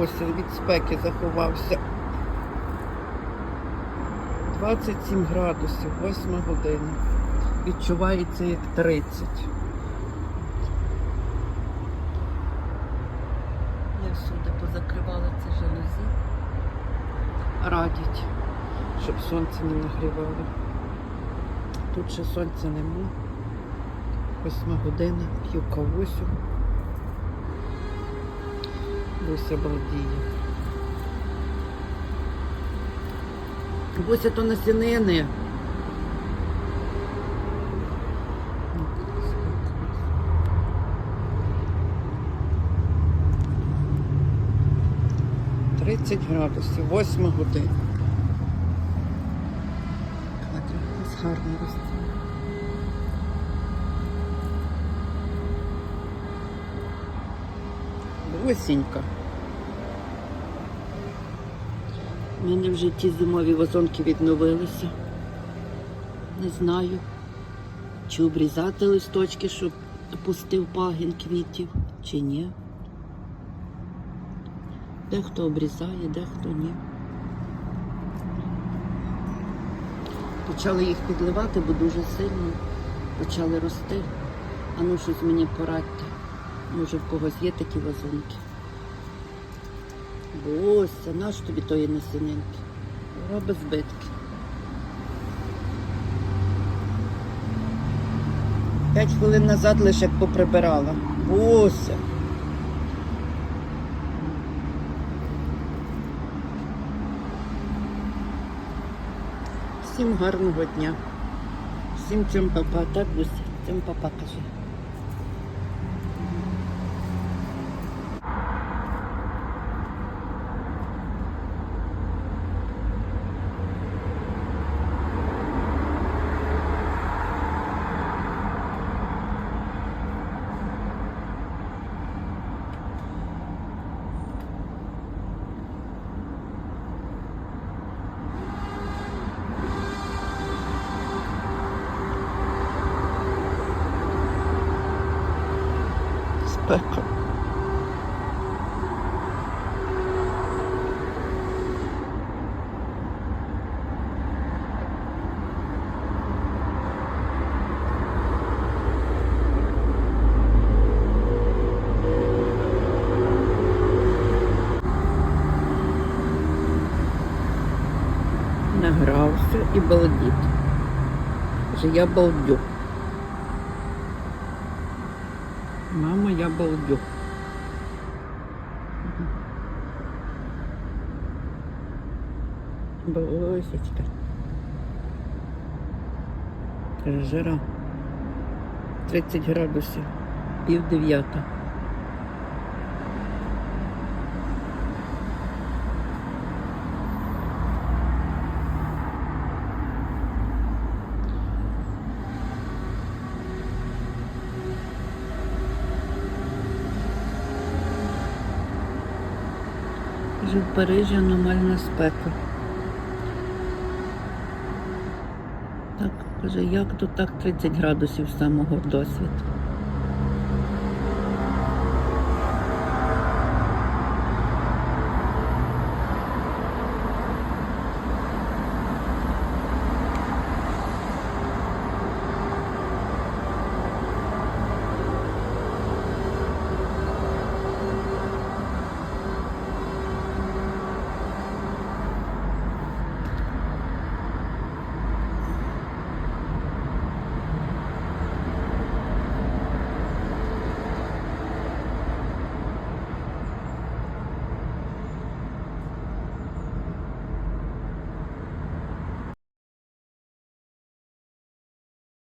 Ось від спеки заховався. 27 градусів, 8 година. Відчувається як 30. Я всюди позакривала ці жалюзі. Радять, щоб сонце не нагрівало. Тут ще сонця нема. Восьма година, п'ю кавусю. Буся балдіє. Буся то насінини. Тридцять градусів, восьма година. Нас гарно росте. Осінька. У мене вже ті зимові вазонки відновилися. Не знаю, чи обрізати листочки, щоб пустив пагін квітів, чи ні. Дехто обрізає, дехто ні. Почали їх підливати, бо дуже сильно почали рости. А ну щось мені порадьте. Може в когось є такі вазонки. Бося, наш тобі тої насінинки. Робить збитки. П'ять хвилин назад лише поприбирала. Бося. Всім гарного дня. Всім цим папа, так Буся? Цим папа каже. Спека. Награвся і балдіт. Я балдю. Мама, я балдю. Каже, жара. 30 градусів. Пів дев'ята. Каже, в Парижі аномальна спека. Так, каже, як тут так 30 градусів самого досвід.